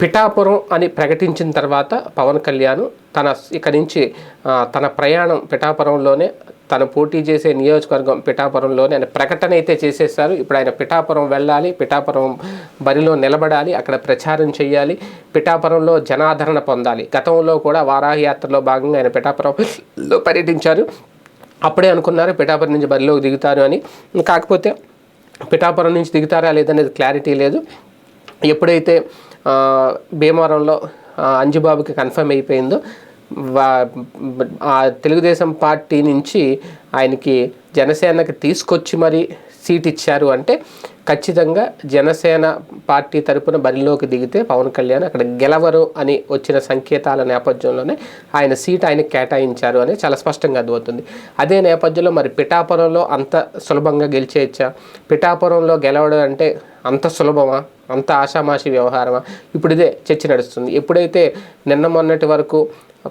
పిఠాపురం అని ప్రకటించిన తర్వాత పవన్ కళ్యాణ్ తన ఇక్కడి నుంచి తన ప్రయాణం పిఠాపురంలోనే తను పోటీ చేసే నియోజకవర్గం పిఠాపురంలోనే ఆయన ప్రకటన అయితే చేసేసారు ఇప్పుడు ఆయన పిఠాపురం వెళ్ళాలి పిఠాపురం బరిలో నిలబడాలి అక్కడ ప్రచారం చేయాలి పిఠాపురంలో జనాదరణ పొందాలి. గతంలో కూడా వారాహయాత్రలో భాగంగా ఆయన పిఠాపురంలో పర్యటించారు. అప్పుడే అనుకున్నారు పిఠాపురం నుంచి బరిలోకి దిగుతారు అని. కాకపోతే పిఠాపురం నుంచి దిగుతారా లేదనేది క్లారిటీ లేదు. ఎప్పుడైతే భీమవరంలో అంజుబాబుకి కన్ఫర్మ్ అయిపోయిందో ఆ తెలుగుదేశం పార్టీ నుంచి ఆయనకి జనసేనకి తీసుకొచ్చి మరి సీట్ ఇచ్చారు అంటే ఖచ్చితంగా జనసేన పార్టీ తరపున బరిలోకి దిగితే పవన్ కళ్యాణ్ అక్కడ గెలవరు అని వచ్చిన సంకేతాల నేపథ్యంలోనే ఆయన సీట్ ఆయన కేటాయించారు అని చాలా స్పష్టంగా అర్థమవుతుంది. అదే నేపథ్యంలో మరి పిఠాపురంలో అంత సులభంగా గెలిచేయచ్చా? పిఠాపురంలో గెలవడం అంటే అంత సులభమా? అంత ఆషామాషి వ్యవహారమా? ఇప్పుడు ఇదే చర్చ నడుస్తుంది. ఎప్పుడైతే నిన్న మొన్నటి వరకు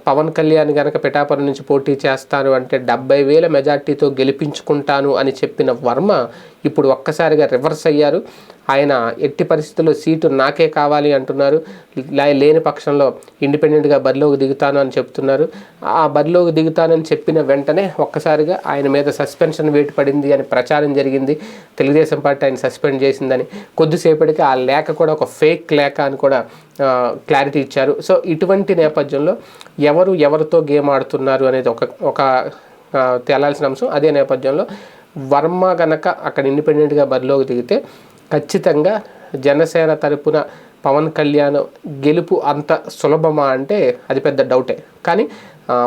పవన్ కళ్యాణ్ గనక పిఠాపురం నుంచి పోటీ చేస్తాను అంటే డెబ్బై వేల మెజార్టీతో గెలిపించుకుంటాను అని చెప్పిన వర్మ ఇప్పుడు ఒక్కసారిగా రివర్స్ అయ్యారు. ఆయన ఎట్టి పరిస్థితుల్లో సీటు నాకే కావాలి అంటున్నారు. లేని పక్షంలో ఇండిపెండెంట్గా బరిలోకి దిగుతాను అని చెప్తున్నారు. ఆ బరిలోకి దిగుతానని చెప్పిన వెంటనే ఒక్కసారిగా ఆయన మీద సస్పెన్షన్ వేటు పడింది అని ప్రచారం జరిగింది. తెలుగుదేశం పార్టీ ఆయన సస్పెండ్ చేసిందని కొద్దిసేపటికి ఆ లేఖ కూడా ఒక ఫేక్ లేఖ అని కూడా క్లారిటీ ఇచ్చారు. సో ఇటువంటి నేపథ్యంలో ఎవరు ఎవరితో గేమ్ ఆడుతున్నారు అనేది ఒక ఒక తేలాల్సిన అంశం. అదే నేపథ్యంలో వర్మ గనక అక్కడ ఇండిపెండెంట్గా బరిలోకి దిగితే ఖచ్చితంగా జనసేన తరపున పవన్ కళ్యాణ్ గెలుపు అంత సులభమా అంటే అది పెద్ద డౌటే. కానీ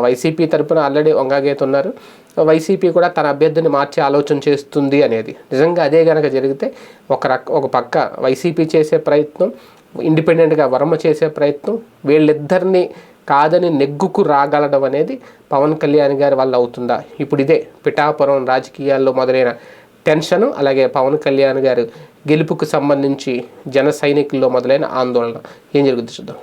వైసీపీ తరపున ఆల్రెడీ వంగాగేత్ ఉన్నారు. వైసీపీ కూడా తన అభ్యర్థిని మార్చే ఆలోచన చేస్తుంది అనేది. నిజంగా అదే కనుక జరిగితే ఒక రక ఒక పక్క వైసీపీ చేసే ప్రయత్నం ఇండిపెండెంట్గా వర్మ చేసే ప్రయత్నం వీళ్ళిద్దరిని కాదని నెగ్గుకు రాగలడం అనేది పవన్ కళ్యాణ్ గారి వల్ల అవుతుందా? ఇప్పుడు ఇదే పిఠాపురం రాజకీయాల్లో మొదలైన టెన్షన్ అలాగే పవన్ కళ్యాణ్ గారు గెలుపుకు సంబంధించి జన సైనికుల్లో మొదలైన ఆందోళన. ఏం జరుగుతుంది చూద్దాం.